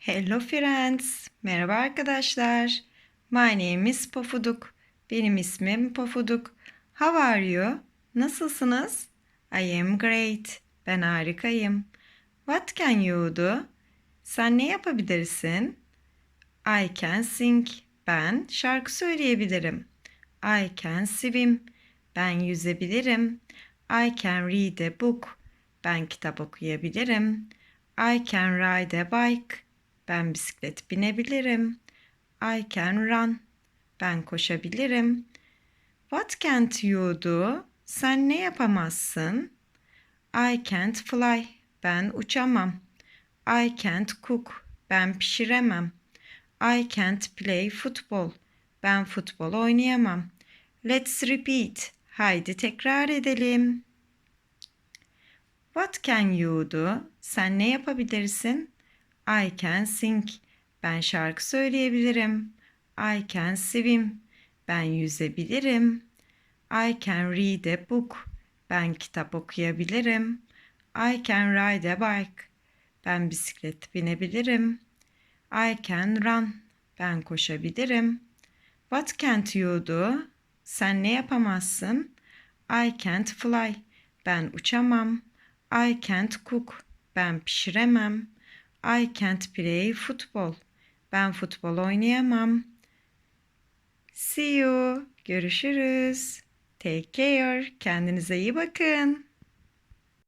Hello friends. Merhaba arkadaşlar. My name is Pofuduk. Benim ismim Pofuduk. How are you? Nasılsınız? I am great. Ben harikayım. What can you do? Sen ne yapabilirsin? I can sing. Ben şarkı söyleyebilirim. I can swim. Ben yüzebilirim. I can read a book. Ben kitap okuyabilirim. I can ride a bike. Ben bisiklet binebilirim. I can run. Ben koşabilirim. What can't you do? Sen ne yapamazsın? I can't fly. Ben uçamam. I can't cook. Ben pişiremem. I can't play football. Ben futbol oynayamam. Let's repeat. Haydi tekrar edelim. What can you do? Sen ne yapabilirsin? I can sing. Ben şarkı söyleyebilirim. I can swim. Ben yüzebilirim. I can read a book. Ben kitap okuyabilirim. I can ride a bike. Ben bisiklet binebilirim. I can run. Ben koşabilirim. What can't you do? Sen ne yapamazsın? I can't fly. Ben uçamam. I can't cook. Ben pişiremem. I can't play football. Ben futbol oynayamam. See you. Görüşürüz. Take care. Kendinize iyi bakın.